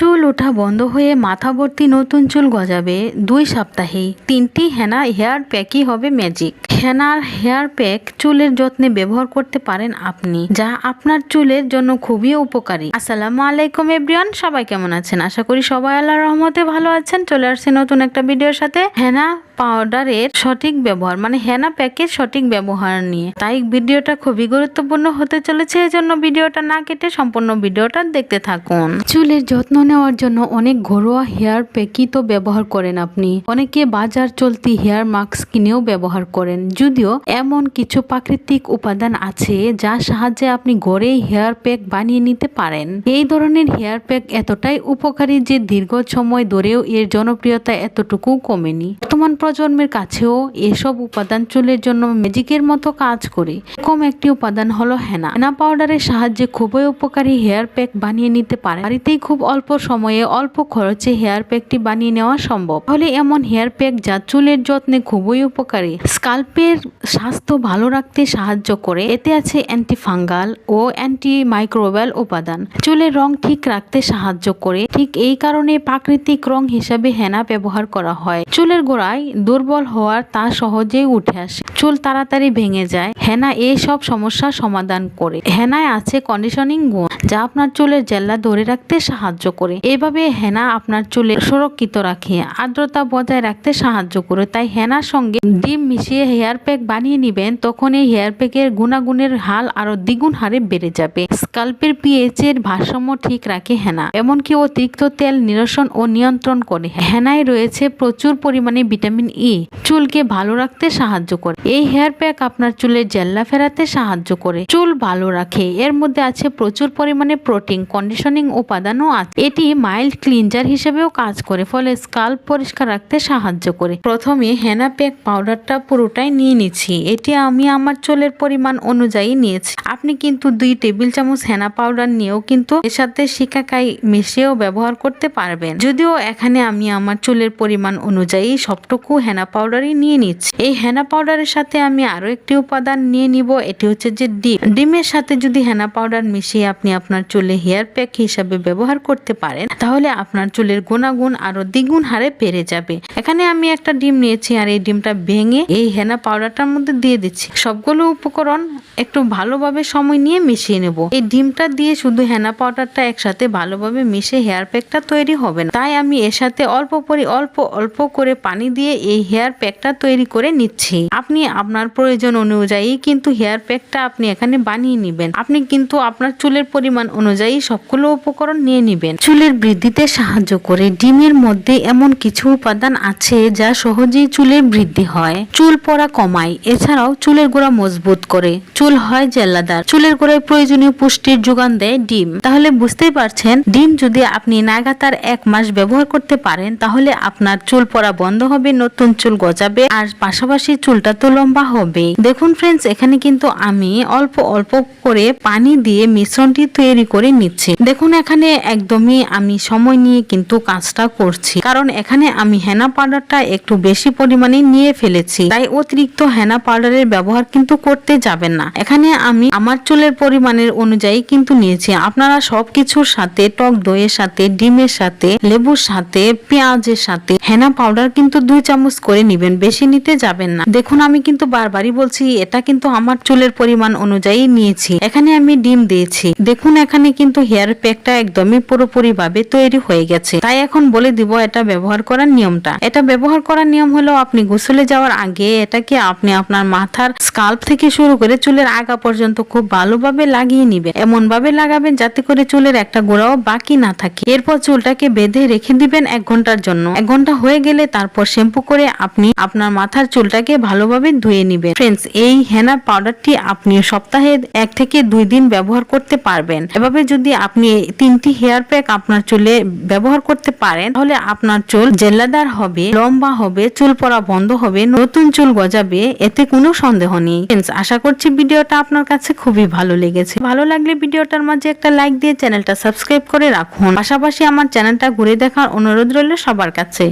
চুল ওঠা বন্ধ হয়ে মাথা ভর্তি নতুন চুল গজাবে দুই সপ্তাহেই। তিনটি হেনা হেয়ার প্যাকই হবে ম্যাজিক। হেনার হেয়ার প্যাক চুলের যত্নে ব্যবহার করতে পারেন আপনি, যা আপনার চুলের জন্য খুবই উপকারী। আসসালামু আলাইকুম এভরিওয়ান, সবাই কেমন আছেন? আশা করি সবাই আল্লাহ রহমতে ভালো আছেন। চলে আসছে নতুন একটা ভিডিওর সাথে। হেনা পাউডারের সঠিক ব্যবহার মানে হেনা প্যাকের সঠিক ব্যবহার নিয়ে। তাই ভিডিওটা খুবই গুরুত্বপূর্ণ হতে চলেছে, এজন্য ভিডিওটা না কেটে সম্পূর্ণ ভিডিওটা দেখতে থাকুন। চুলের যত্ন নেওয়ার জন্য অনেক ঘরোয়া হেয়ার প্যাকই তো ব্যবহার করেন আপনি। অনেকে বাজার চলতি হেয়ার মাস্ক কিনেও ব্যবহার করেন। যদিও এমন কিছু প্রাকৃতিক উপাদান আছে যার সাহায্যে আপনি ঘরেই হেয়ার প্যাক বানিয়ে নিতে পারেন। এই ধরনের হেয়ার প্যাক এতটাই উপকারী যে দীর্ঘ সময় ধরেও এর জনপ্রিয়তা এতটুকু কমেনি। বর্তমান প্রজন্মের কাছেও এসব উপাদান চুলের জন্য ম্যাজিকের মতো কাজ করে। এরকম একটি উপাদান হলো হেনা। হেনা পাউডারের সাহায্যে খুবই উপকারী হেয়ার প্যাক বানিয়ে নিতে পারে বাড়িতেই খুব অল্প সময়ে অল্প খরচে হেয়ার প্যাকটি বানিয়ে নেওয়া সম্ভব। তাহলে এমন হেয়ার প্যাক যা চুলের যত্নে খুবই উপকারী। স্কাল্পের স্বাস্থ্য ভালো রাখতে সাহায্য করে। এতে আছে অ্যান্টি ফাঙ্গাল ও অ্যান্টি মাইক্রোবাল উপাদান। চুলের রং ঠিক রাখতে সাহায্য করে। ঠিক এই কারণে প্রাকৃতিক রং হিসাবে হেনা ব্যবহার করা হয়। চুলের গোড়ায় দুর্বল হওয়ার তা সহজেই উঠে আসে। চুল তাড়াতাড়ি ভেঙে যায়। হেনা এই সব সমস্যার সমাধান করে। হেনায় আছে কন্ডিশনিং গুণ, যা আপনার চুলের জেল্লা ধরে রাখতে সাহায্য করে। এভাবে হেনা আপনার চুলে সুরক্ষিত রাখে, আর্দ্রতা বজায় রাখতে সাহায্য করে। তাই হেনার সঙ্গে ডিম মিশিয়ে হেয়ার প্যাক বানিয়ে নিবেন, তখন এই হেয়ার প্যাকের গুণাগুণের হাল আরও দ্বিগুণ হারে বেড়ে যাবে। স্কাল্পের পিএইচ এর ভারসাম্য ঠিক রাখে হেনা, এমনকি অতিরিক্ত তেল নিরসন ও নিয়ন্ত্রণ করে হেনায় রয়েছে প্রচুর পরিমাণে ভিটামিন ই চুলকে ভালো রাখতে সাহায্য করে। এই হেয়ার প্যাক আপনার চুলের জেল্লা ফেরাতে সাহায্য করে। চুল ভালো রাখে, এর মধ্যে আছে প্রচুর পরিমাণে প্রোটিন কন্ডিশনিং উপাদানও আছে। এটি মাইল্ড ক্লিনজার হিসেবেও কাজ করে, ফলে স্কাল্প পরিষ্কার রাখতে সাহায্য করে। প্রথমে হেনা প্যাক পাউডারটা পুরোটাই নিয়ে নিচ্ছি। এটি আমি আমার চুলের পরিমাণ অনুযায়ী নিয়েছি। আপনি কিন্তু দুই টেবিল চামচ হেনা পাউডার নিয়েও কিন্তু এর সাথে শিকাকাই মিশিয়েও ব্যবহার করতে পারবেন। যদিও এখানে আমি আমার চুলের পরিমাণ অনুযায়ী সবটুকু হেনা পাউডারই নিয়ে নিচ্ছি। এই হেনা পাউডারের সাথে আমি আরও একটি উপাদান নিয়ে নিব, এটি হচ্ছে যে ডিম। ডিমের সাথে যদি হেনা পাউডার মিশিয়ে আপনি আপনার চুলে হেয়ার প্যাক হিসাবে ব্যবহার করতে পারেন, তাহলে আপনার চুলের গুণাগুণ আরও দ্বিগুণ হারে বেড়ে যাবে। এখানে আমি একটা ডিম নিয়েছি আর এই ডিমটা ভেঙে এই হেনা পাউডারটার মধ্যে দিয়ে দিচ্ছি। সবগুলো উপকরণ একটু ভালোভাবে সময় নিয়ে মিশিয়ে নেব। এই ডিমটা দিয়ে শুধু হেনা পাউডারটা একসাথে ভালোভাবে মিশে হেয়ার প্যাকটা তৈরি হবে না। তাই আমি এর সাথে অল্প পরি, অল্প অল্প করে পানি দিয়ে এই হেয়ার প্যাকটা তৈরি করে নিচ্ছি। আপনি আপনার প্রয়োজন অনুযায়ী কিন্তু হেয়ার প্যাকটা আপনি এখানে বানিয়ে নেবেন। আপনি কিন্তু আপনার চুলের পরিমাণ অনুযায়ী সবগুলো উপকরণ নিয়ে নেবেন। চুলের বৃদ্ধিতে সাহায্য করে ডিমের মধ্যে এমন কিছু উপাদান আছে যা সহজেই চুলের বৃদ্ধি হয়। চুল পড়া কমায়, এছাড়াও চুলের গোড়া মজবুত করে। চুল হয় জেল্লাদার চুলের গোড়ায় প্রয়োজনীয় পুষ্টির যোগান দেয় ডিম। তাহলে বুঝতেই পারছেন, ডিম যদি আপনি নাগাতার এক মাস ব্যবহার করতে পারেন, তাহলে আপনার চুল পড়া বন্ধ হবে, নতুন চুল গজাবে, আর পাশাপাশি চুলটা তো লম্বা হবে। দেখুন ফ্রেন্ডস এখানে কিন্তু আমি অল্প অল্প করে পানি দিয়ে মিশ্রণটি তৈরি করে নিচ্ছি। দেখুন এখানে একদমই আমি সময় নিয়ে কিন্তু কাজটা করছি। কারণ এখানে আমি হেনা পাউডারটা একটু বেশি পরিমাণে নিয়ে ফেলেছি। তাই অতিরিক্ত হেনা পাউডারের ব্যবহার কিন্তু করতে যাবেন না। এখানে আমি আমার চুলের পরিমাণের অনুযায়ী কিন্তু নিয়েছি। আপনারা সবকিছুর সাথে, টক দইয়ের সাথে, ডিমের সাথে, লেবুর সাথে, পেঁয়াজের সাথে, হেনা পাউডার কিন্তু দুই চামচ করে নিবেন, বেশি নিতে যাবেন না। দেখুন, আমি কিন্তু বারবারই বলছি, এটা কিন্তু আমার চুলের পরিমাণ অনুযায়ী নিয়েছি। এখানে আমি ডিম দিয়েছি। দেখুন, এখানে কিন্তু হেয়ার প্যাকটা একদমই পুরোপুরি ভাবে তৈরি হয়ে গেছে। তাই এখন বলে দিব, এটা ব্যবহার করার নিয়মটা। এটা ব্যবহার করার নিয়ম হলো, আপনি গোসলে যাওয়ার আগে এটাকে আপনি আপনার মাথার স্কাল্প থেকে শুরু করে চুলের আগা পর্যন্ত খুব ভালোভাবে লাগিয়ে নিবেন। এমন ভাবে লাগাবেন যাতে করে চুলের একটা গোড়াও বাকি না থাকে। এরপর চুলটাকে বেঁধে রেখে দিবেন এক ঘণ্টার জন্য। এক ঘণ্টা হয়ে গেলে তারপর শ্যাম্পু করে আপনি আপনার মাথার চুলটাকে ভালোভাবে ধুয়ে নিবেন। ফ্রেন্ডস এই হেনা পাউডারটি আপনি সপ্তাহে এক থেকে দুই দিন ব্যবহার করতে পারবেন। এভাবে যদি আপনি তিনটি হেয়ার প্যাক আপনার চুলে ব্যবহার করতে পারেন তাহলে আপনার চুল জেল্লাদার হবে লম্বা হবে চুল পড়া বন্ধ হবে নতুন চুল গজাবে এতে কোনো সন্দেহ নেই। Friends, আশা করছি ভিডিওটা আপনার কাছে খুবই ভালো লেগেছে। ভালো লাগলে ভিডিওটার মাঝে একটা লাইক দিয়ে চ্যানেলটা সাবস্ক্রাইব করে রাখুন। পাশাপাশি আমার চ্যানেলটা ঘুরে দেখার অনুরোধ রইল সবার কাছে।